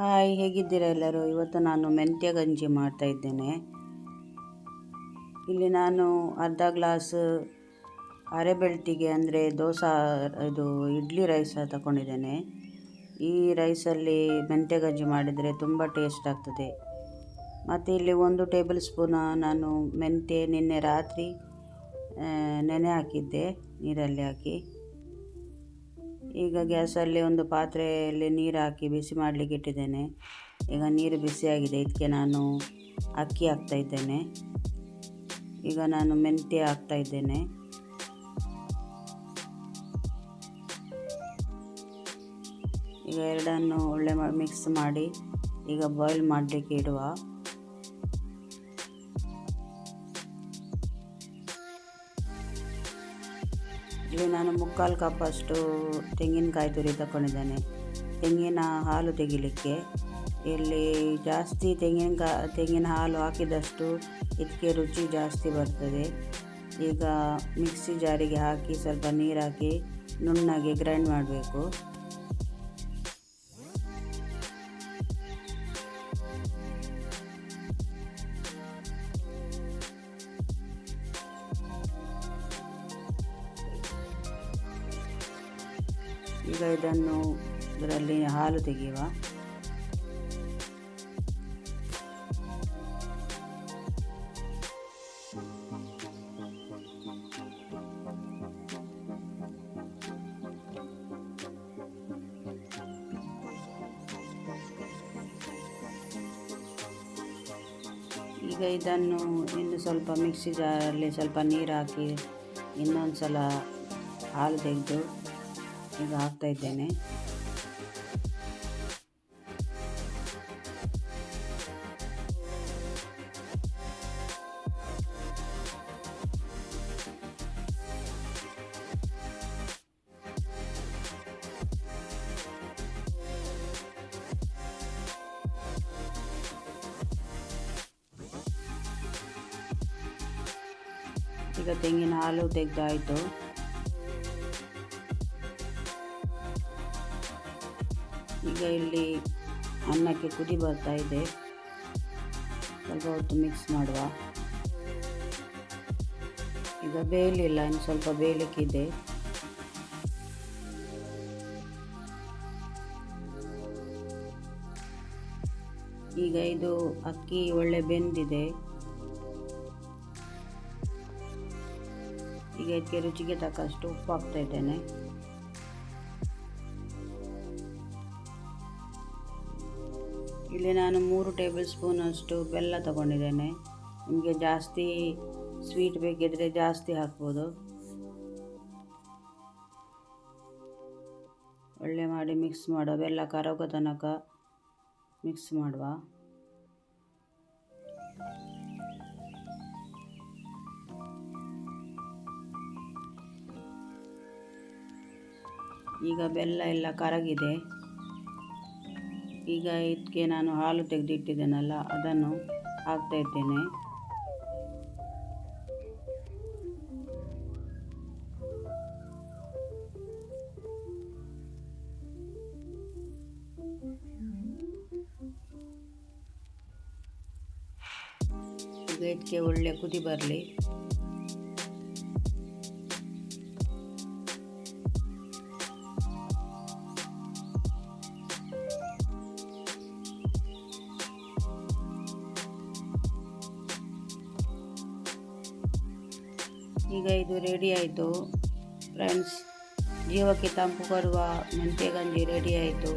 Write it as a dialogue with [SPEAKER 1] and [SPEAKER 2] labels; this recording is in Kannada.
[SPEAKER 1] ಹಾಯ್, ಹೇಗಿದ್ದೀರಾ ಎಲ್ಲರೂ? ಇವತ್ತು ನಾನು ಮೆಂತ್ಯ ಗಂಜಿ ಮಾಡ್ತಾ ಇದ್ದೇನೆ. ಇಲ್ಲಿ ನಾನು ಅರ್ಧ ಗ್ಲಾಸ್ ಅರೆಬೆಳ್ತಿಗೆ ಅಂದರೆ ದೋಸೆ, ಇದು ಇಡ್ಲಿ ರೈಸ್ ತಗೊಂಡಿದ್ದೇನೆ. ಈ ರೈಸಲ್ಲಿ ಮೆಂತ್ಯ ಗಂಜಿ ಮಾಡಿದರೆ ತುಂಬ ಟೇಸ್ಟ್ ಆಗ್ತದೆ. ಮತ್ತು ಇಲ್ಲಿ ಒಂದು ಟೇಬಲ್ ಸ್ಪೂನ ನಾನು ಮೆಂತ್ಯ ನಿನ್ನೆ ರಾತ್ರಿ ನೆನೆ ಹಾಕಿದ್ದೆ, ನೀರಲ್ಲಿ ಹಾಕಿ. ಈಗ ಗ್ಯಾಸಲ್ಲಿ ಒಂದು ಪಾತ್ರೆಯಲ್ಲಿ ನೀರು ಹಾಕಿ ಬಿಸಿ ಮಾಡಲಿಕ್ಕೆ ಇಟ್ಟಿದ್ದೇನೆ. ಈಗ ನೀರು ಬಿಸಿಯಾಗಿದೆ. ಇದಕ್ಕೆ ನಾನು ಅಕ್ಕಿ ಹಾಕ್ತಾಯಿದ್ದೇನೆ ಈಗ ನಾನು ಮೆಂತ್ಯ ಹಾಕ್ತಾಯಿದ್ದೇನೆ ಈಗ ಎರಡನ್ನು ಒಳ್ಳೆ ಮಿಕ್ಸ್ ಮಾಡಿ ಈಗ ಬಾಯ್ಲ್ ಮಾಡಲಿಕ್ಕೆ ಇಡುವ. ಇಲ್ಲಿ ನಾನು ಮುಕ್ಕಾಲು ಕಪ್ಪಷ್ಟು ತೆಂಗಿನಕಾಯಿ ತುರಿ ತಗೊಂಡಿದ್ದೇನೆ ತೆಂಗಿನ ಹಾಲು ತೆಗಿಲಿಕ್ಕೆ. ಇಲ್ಲಿ ಜಾಸ್ತಿ ತೆಂಗಿನಕಾಯಿ ತೆಂಗಿನ ಹಾಲು ಹಾಕಿದಷ್ಟು ಇದಕ್ಕೆ ರುಚಿ ಜಾಸ್ತಿ ಬರ್ತದೆ. ಈಗ ಮಿಕ್ಸಿ ಜಾರಿಗೆ ಹಾಕಿ ಸ್ವಲ್ಪ ನೀರು ಹಾಕಿ ನುಣ್ಣಗೆ ಗ್ರೈಂಡ್ ಮಾಡಬೇಕು. ಈಗ ಇದನ್ನು ಇದರಲ್ಲಿ ಹಾಲು ತೆಗೆಯುವ. ಈಗ ಇದನ್ನು ಇನ್ನು ಸ್ವಲ್ಪ ಮಿಕ್ಸಿ ಜಾರಲ್ಲಿ ಸ್ವಲ್ಪ ನೀರು ಹಾಕಿ ಇನ್ನೊಂದು ಸಲ ಹಾಲು ತೆಗೆದು ಈಗ ಹಾಕ್ತಾ ಇದ್ದೇನೆ ಈಗ ತೆಂಗಿನ ಹಾಲು ತೆಗೆದಾಯಿತು. ಈಗ ಇಲ್ಲಿ ಅನ್ನಕ್ಕೆ ಕುದಿ ಬರ್ತಾ ಇದೆ. ಸ್ವಲ್ಪ ಹೊತ್ತು ಮಿಕ್ಸ್ ಮಾಡುವ. ಈಗ ಬೇಯಲಿಲ್ಲ, ಇನ್ನು ಸ್ವಲ್ಪ ಬೇಯಲಿಕ್ಕಿದೆ. ಈಗ ಇದು ಅಕ್ಕಿ ಒಳ್ಳೆ ಬೆಂದಿದೆ. ಈಗ ಇದಕ್ಕೆ ರುಚಿಗೆ ತಕ್ಕಷ್ಟು ಉಪ್ಪು ಹಾಕ್ತಾ ಇದ್ದೇನೆ. ಇಲ್ಲಿ ನಾನು ಮೂರು ಟೇಬಲ್ ಸ್ಪೂನಷ್ಟು ಬೆಲ್ಲ ತಗೊಂಡಿದ್ದೇನೆ. ನಿಮಗೆ ಜಾಸ್ತಿ ಸ್ವೀಟ್ ಬೇಕಿದ್ದರೆ ಜಾಸ್ತಿ ಹಾಕ್ಬೋದು. ಒಳ್ಳೆ ಮಾಡಿ ಮಿಕ್ಸ್ ಮಾಡುವ. ಬೆಲ್ಲ ಕರಗೋ ತನಕ ಮಿಕ್ಸ್ ಮಾಡುವ. ಈಗ ಬೆಲ್ಲ ಎಲ್ಲ ಕರಗಿದೆ. ಈಗ ಇದಕ್ಕೆ ನಾನು ಹಾಲು ತೆಗೆದಿಟ್ಟಿದ್ದೇನಲ್ಲ ಅದನ್ನು ಹಾಕ್ತಾ ಇದ್ದೇನೆ. ಇದಕ್ಕೆ ಒಳ್ಳೆ ಕುದಿ ಬರಲಿ. ಈಗ ಇದು ರೆಡಿ ಆಯಿತು. ಫ್ರೆಂಡ್ಸ್ ಜೀವಕ್ಕೆ ತಂಪು ಬರುವ ಮೆಂತ್ಯ ಗಂಜಿ ರೆಡಿ ಆಯಿತು.